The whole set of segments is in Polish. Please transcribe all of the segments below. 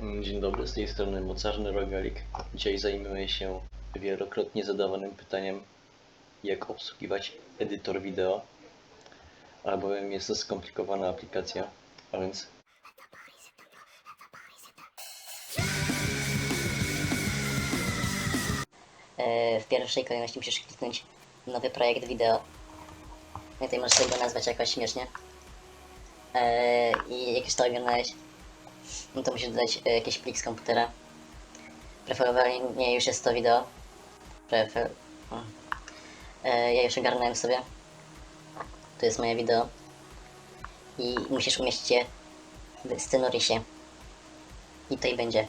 Dzień dobry, z tej strony Mocarny Rogalik. Dzisiaj zajmuję się wielokrotnie zadawanym pytaniem, jak obsługiwać edytor wideo, albowiem jest to skomplikowana aplikacja, a więc E, w pierwszej kolejności musisz kliknąć nowy projekt wideo. No tutaj możesz sobie go nazwać jakoś śmiesznie. E, I jak już to ogarnąłeś, no to musisz dodać e, jakiś plik z komputera. Preferowalnie już jest to wideo. Prefer... E, ja już ogarnąłem sobie. To jest moje wideo. I musisz umieścić je w scenariusie. I tutaj będzie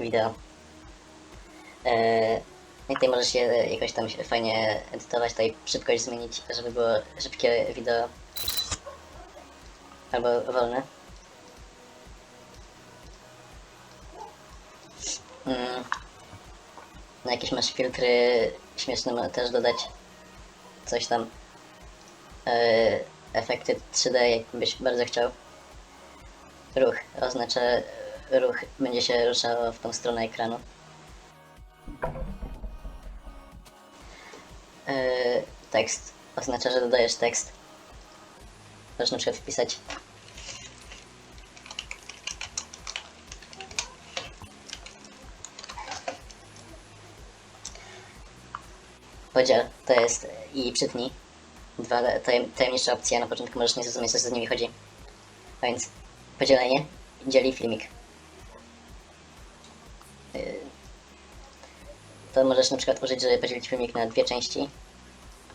wideo. E, i tutaj możesz je jakoś tam fajnie edytować, tutaj szybkość zmienić, żeby było szybkie wideo. Albo wolne. No jakieś masz filtry śmieszne też dodać. Coś tam. E, efekty 3D jakbyś bardzo chciał. Ruch oznacza ruch będzie się ruszał w tą stronę ekranu. Yy, tekst oznacza, że dodajesz tekst. Możesz na przykład wpisać podziel, to jest i przytnij. Dwa tajem, tajemnicze opcje, na początku możesz nie zrozumieć, co z nimi chodzi. A więc podzielenie dzieli filmik. Yy, to możesz na przykład użyć, żeby podzielić filmik na dwie części,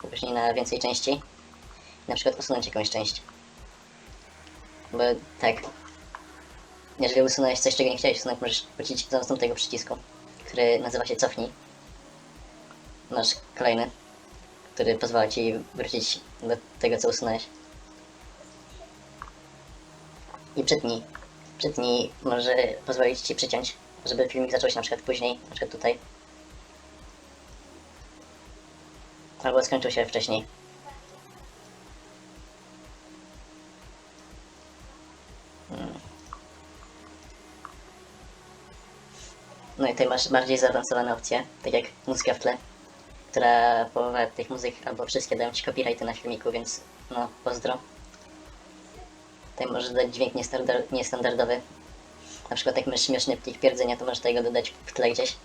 a później na więcej części. I na przykład usunąć jakąś część. Bo tak, jeżeli usunąłeś coś, czego nie chciałeś usunąć, możesz wrócić do następnego przycisku, który nazywa się cofnij. Masz kolejny, który pozwala ci wrócić do tego, co usunąłeś. I przytnij. Przytnij może pozwolić ci przyciąć, żeby filmik zaczął się na przykład później, na przykład tutaj. Albo skończył się wcześniej. No i tutaj masz bardziej zaawansowane opcje, tak jak muzyka w tle, która połowa tych muzyk albo wszystkie dają ci copyrighty na filmiku, więc no, pozdro. Tutaj możesz dodać dźwięk niestandar- niestandardowy. Na przykład jak masz śmieszny plik pierdzenia, to możesz tego dodać w tle gdzieś.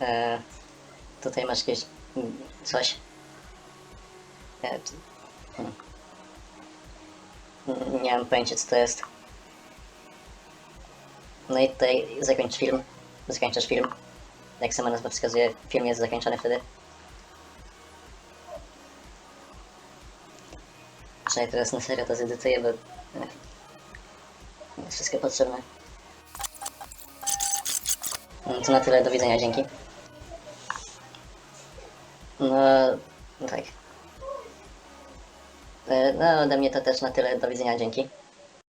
Eee, tutaj masz jakieś mm, coś. E, hmm. Mm, Nie mam pojęcia co to jest. No i tutaj zakończ film. Zakończasz film. Jak sama nazwa wskazuje, film jest zakończony wtedy. Przynajmniej teraz na serio to zedytuję, bo jest wszystko potrzebne. No to na tyle, do widzenia, dzięki. No, tak. E, No, ode mnie to też na tyle, do widzenia, dzięki.